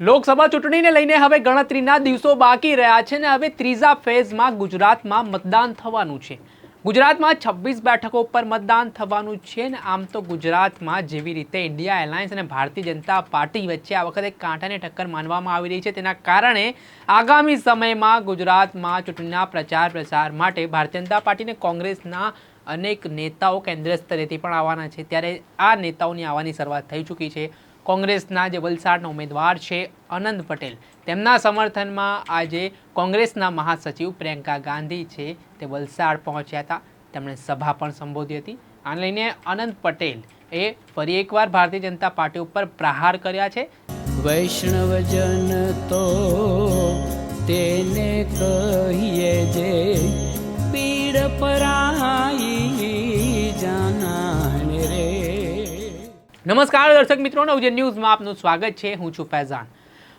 લોકસભા ચૂંટણીને લઈને હવે ગણતરીના દિવસો બાકી રહ્યા છે ને હવે ત્રીજા ફેઝમાં ગુજરાતમાં મતદાન થવાનું છે. ગુજરાતમાં છવ્વીસ બેઠકો પર મતદાન થવાનું છે ને આમ તો ગુજરાતમાં જેવી રીતે ઇન્ડિયા એલાયન્સ અને ભારતીય જનતા પાર્ટી વચ્ચે આ વખતે કાંટાને ટક્કર માનવામાં આવી રહી છે. તેના કારણે આગામી સમયમાં ગુજરાતમાં ચૂંટણીના પ્રચાર પ્રસાર માટે ભારતીય જનતા પાર્ટી અને કોંગ્રેસના અનેક નેતાઓ કેન્દ્ર સ્તરેથી પણ આવવાના છે. ત્યારે આ નેતાઓની આવવાની શરૂઆત થઈ ચૂકી છે. કોંગ્રેસના જે વલસાડના ઉમેદવાર છે અનંત પટેલ. તેમના સમર્થનમાં આજે કોંગ્રેસના મહાસચિવ પ્રિયંકા ગાંધી છે તે વલસાડ પહોંચ્યા હતા. તેમણે સભા પણ સંબોધી હતી. આને લઈને અનંત પટેલ એ ફરી એકવાર ભારતીય જનતા પાર્ટી ઉપર પ્રહાર કર્યા છે. વૈષ્ણવજન તો તેને કહીએ જે નમસ્કાર દર્શક મિત્રો નવજન ન્યૂઝમાં આપનું સ્વાગત છે. હું છું ફૈઝાન.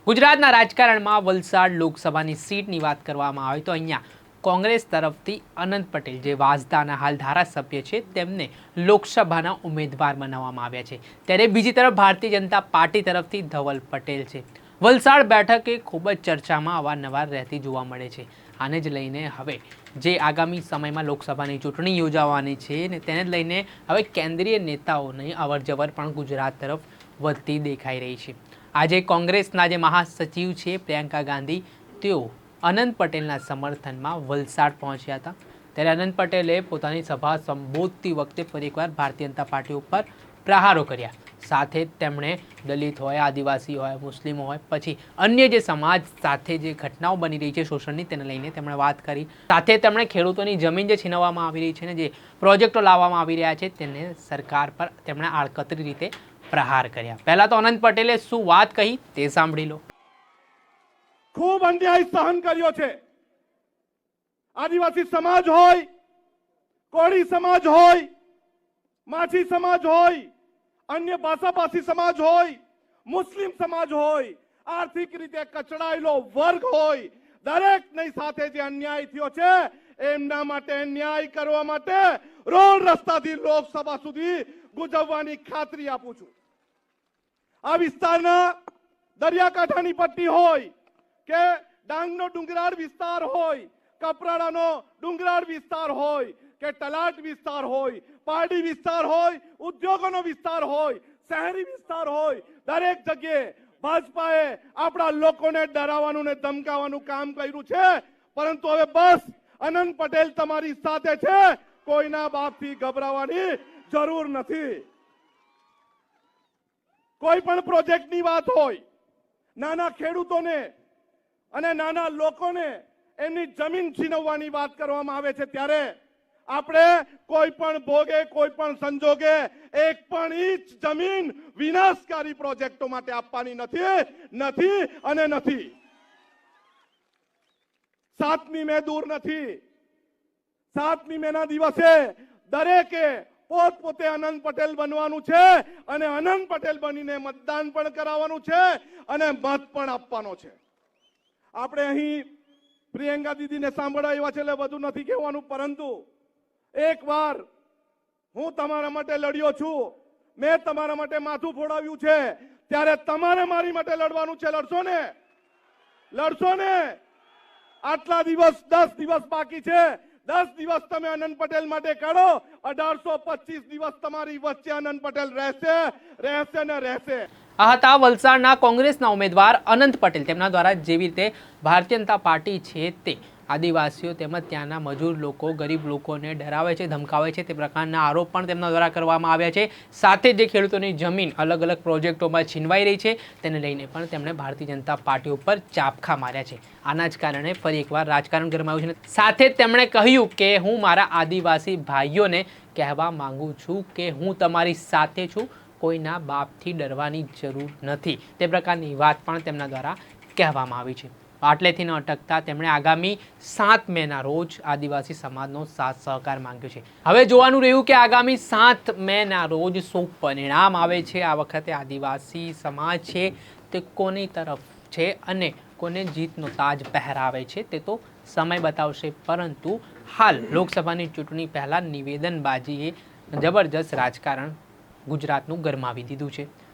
ગુજરાતના રાજકારણમાં વલસાડ લોકસભાની સીટની વાત કરવામાં આવે તો અહીંયા કોંગ્રેસ તરફથી અનંત પટેલ, જે વાંસદાના હાલ ધારાસભ્ય છે, તેમને લોકસભાના ઉમેદવાર બનાવવામાં આવ્યા છે. ત્યારે બીજી તરફ ભારતીય જનતા પાર્ટી તરફથી ધવલ પટેલ છે. વલસાડ બેઠક ખૂબ જ ચર્ચામાં અવારનવાર રહેતી જોવા મળે છે. આને જ લઈને હવે જે આગામી સમયમાં લોકસભાની ચૂંટણી યોજાવાની છે ને તેને જ લઈને હવે કેન્દ્રીય નેતાઓની અવરજવર પણ ગુજરાત તરફ વધતી દેખાઈ રહી છે. આજે કોંગ્રેસના જે મહાસચિવ છે પ્રિયંકા ગાંધી, તેઓ અનંત પટેલના સમર્થનમાં વલસાડ પહોંચ્યા હતા. ત્યારે અનંત પટેલે પોતાની સભા સંબોધતી વખતે ફરી એકવાર ભારતીય જનતા પાર્ટી ઉપર પ્રહારો કર્યા. સાથે જ તેમણે દલિત હોય, આદિવાસી હોય, મુસ્લિમ હોય, પછી અન્ય જે સમાજ સાથે જે ઘટનાઓ બની રહી છે શોષણની તેને લઈને તેમણે વાત કરી. સાથે તેમણે ખેડૂતોની જમીન જે છીનવવામાં આવી રહી છે ને જે પ્રોજેક્ટો લાવવામાં આવી રહ્યા છે તેને સરકાર પર તેમણે આડકતરી રીતે પ્રહાર કર્યા. પહેલા તો અનંત પટેલે શું વાત કહી તે સાંભળી લો. ખૂબ અન્યાય સહન કર્યો છે. આદિવાસી સમાજ હોય, કોળી સમાજ હોય, માછી સમાજ હોય અન્ય ભાષાભાષી સમાજ હોય, મુસ્લિમ સમાજ હોય, આર્થિક રીતે કચડાયેલો વર્ગ હોય દરેકની સાથે જે અન્યાય થયો છે, એમના માટે ન્યાય કરવા માટે રોડ રસ્તાથી લોકસભા સુધી ગુજવવાની ખાતરી આપું છું. આ વિસ્તારના દરિયાકાંઠાની પટ્ટી હોય કે ડાંગનો ડુંગરાળ વિસ્તાર હોય, કપરાડાનો ડુંગરાળ વિસ્તાર હોય કે તલાટ વિસ્તાર હોય પારડી વિસ્તાર હોય, ઉદ્યોગોનો વિસ્તાર હોય, શહેરી વિસ્તાર હોય, દરેક જગ્યાએ ભાજપાએ આપણા લોકોને ડરાવવાનું ને ધમકાવવાનું કામ કર્યું છે. પરંતુ હવે બસ અનંત પટેલ તમારી સાથે છે. કોઈના બાપથી ગભરાવાની જરૂર નથી. કોઈ પણ પ્રોજેક્ટની વાત હોય, નાના ખેડૂતોને અને નાના લોકોને એમની જમીન છીનવવાની વાત કરવામાં આવે છે ત્યારે આપણે કોઈ પણ ભોગે, કોઈ પણ સંજોગે, એક પણ ઇંચ જમીન વિનાશકારી પ્રોજેક્ટો માટે આપવાની નથી નથી અને નથી. સાતમી મે દૂર નથી. સાતમી મે ના દિવસે દરેકે પોત પોતે અનંત પટેલ બનવાનું છે અને અનંત પટેલ બનીને મતદાન પણ કરાવવાનું છે અને મત પણ આપવાનો છે. આપણે અહીં પ્રિયંકા દીદીને સાંભળાવ્યા છે એટલે બધું નથી કહેવાનું, પરંતુ એક વાર હું તમારા માટે લડ્યો છું, મેં તમારા માટે માથું ફોડાવ્યું છે, ત્યારે તમારે મારી માટે લડવાનું છે. લડશો ને? લડશો ને? આટલા દિવસ, દસ દિવસ બાકી છે. દસ દિવસ તમે અનંત પટેલ માટે કાઢો, અઢારસો પચીસ દિવસ તમારી વચ્ચે અનંત પટેલ રહેશે રહેશે ને રહેશે. આ હતા વલસાડના કોંગ્રેસના ઉમેદવાર અનંત પટેલ. તેમના દ્વારા જેવી રીતે ભારતીય જનતા પાર્ટી છે તે. આદિવાસીઓ તેમજ ત્યાંના મજૂર લોકો, ગરીબ લોકોને ડરાવે છે, ધમકાવે છે, તે પ્રકારના આરોપ પણ તેમના દ્વારા કરવામાં આવ્યા છે. સાથે જે ખેડૂતોની જમીન અલગ અલગ પ્રોજેક્ટોમાં છીનવાઈ રહી છે, તેને લઈને પણ તેમણે ભારતીય જનતા પાર્ટી ઉપર ચાપખા માર્યા છે. આના જ કારણે ફરી એકવાર રાજકારણ ગરમાયું છે સાથે તેમણે કહ્યું કે હું મારા આદિવાસી ભાઈઓને કહેવા માંગુ છું કે હું તમારી સાથે છું, કોઈના બાપથી ડરવાની જરૂર નથી. તે પ્રકારની વાત પણ તેમના દ્વારા કહેવામાં આવી છે. આટલેથી ન અટકતા તેમણે આગામી સાત મેના રોજ આદિવાસી સમાજનો સાથ સહકાર માંગ્યો છે. હવે જોવાનું રહ્યું કે આગામી સાત મેના રોજ શું પરિણામ આવે છે? આ વખતે આદિવાસી સમાજ છે તે કોની તરફ છે અને કોને જીતનો તાજ પહેરાવે છે તે તો સમય બતાવશે. પરંતુ હાલ લોકસભાની ચૂંટણી પહેલાં નિવેદનબાજીએ જબરજસ્ત રાજકારણ ગુજરાતનું ગરમાવી દીધું છે.